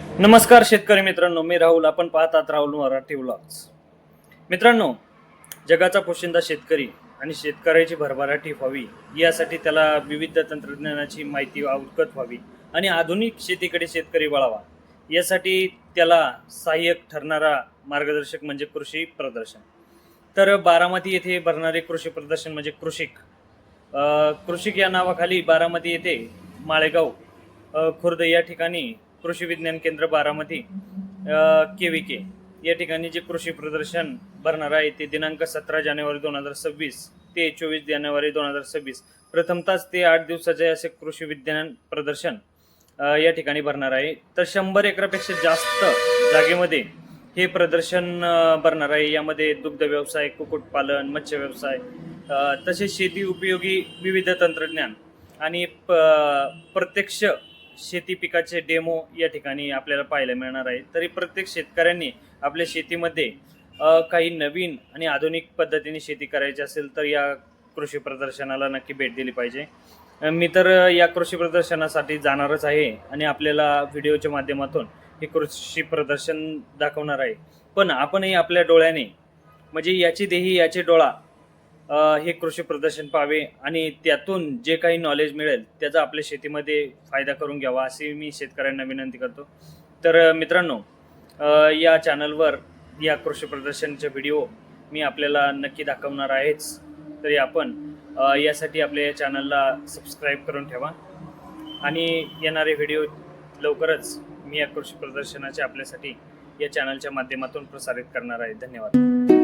नमस्कार शेतकरी मित्रांनो मी राहुल. आपण पाहतात राहुल मराठी व्लॉग्स. मित्रांनो जगाचा पोशिंदा शेतकरी आणि शेतकऱ्याची भरभराटी व्हावी यासाठी त्याला विविध तंत्रज्ञानाची माहिती अवगत व्हावी आणि आधुनिक शेतीकडे शेतकरी वळावा यासाठी त्याला सहाय्यक ठरणारा मार्गदर्शक म्हणजे कृषी प्रदर्शन. तर बारामती येथे भरणारे कृषी प्रदर्शन म्हणजे कृषिक. कृषिक या नावाखाली बारामती येथे माळेगाव खुर्द या ठिकाणी कृषी विज्ञान केंद्र बारामती के व्ही के या ठिकाणी जे कृषी प्रदर्शन भरणार आहे ते दिनांक सतरा जानेवारी दोन हजार सव्वीस ते चोवीस जानेवारी दोन हजार सव्वीस. प्रथमतःच ते आठ दिवसाचे असे कृषी विज्ञान प्रदर्शन या ठिकाणी भरणार आहे. तर शंभर एकरापेक्षा जास्त जागेमध्ये हे प्रदर्शन भरणार आहे. यामध्ये दुग्ध व्यवसाय कुक्कुटपालन मत्स्य व्यवसाय तसेच शेती उपयोगी विविध तंत्रज्ञान आणि प- प्रत्यक्ष शेती पिकाचे डेमो या ठिकाणी आपल्याला पाहायला मिळणार आहे. तरी प्रत्येक शेतकऱ्यांनी आपल्या शेतीमध्ये काही नवीन आणि आधुनिक पद्धतीने शेती करायची असेल तर या कृषी प्रदर्शनाला नक्की भेट दिली पाहिजे. मी तर या कृषी प्रदर्शनासाठी जाणारच आहे आणि आपल्याला व्हिडिओच्या माध्यमातून हे कृषी प्रदर्शन दाखवणार आहे. पण आपणही आपल्या डोळ्याने म्हणजे याची देही याचे डोळा हे कृषी प्रदर्शन पाहावे आणि त्यातून जे काही नॉलेज मिळेल त्याचा आपल्या शेतीमध्ये फायदा करून घ्यावा अशी मी शेतकऱ्यांना विनंती करतो. तर मित्रांनो या चॅनलवर या कृषी प्रदर्शनचे व्हिडिओ मी आपल्याला नक्की दाखवणार आहेच. तरी आपण यासाठी आपल्या या चॅनलला सबस्क्राईब करून ठेवा. आणि येणारे व्हिडिओ लवकरच मी या कृषी प्रदर्शनाचे आपल्यासाठी या चॅनलच्या माध्यमातून प्रसारित करणार आहे. धन्यवाद.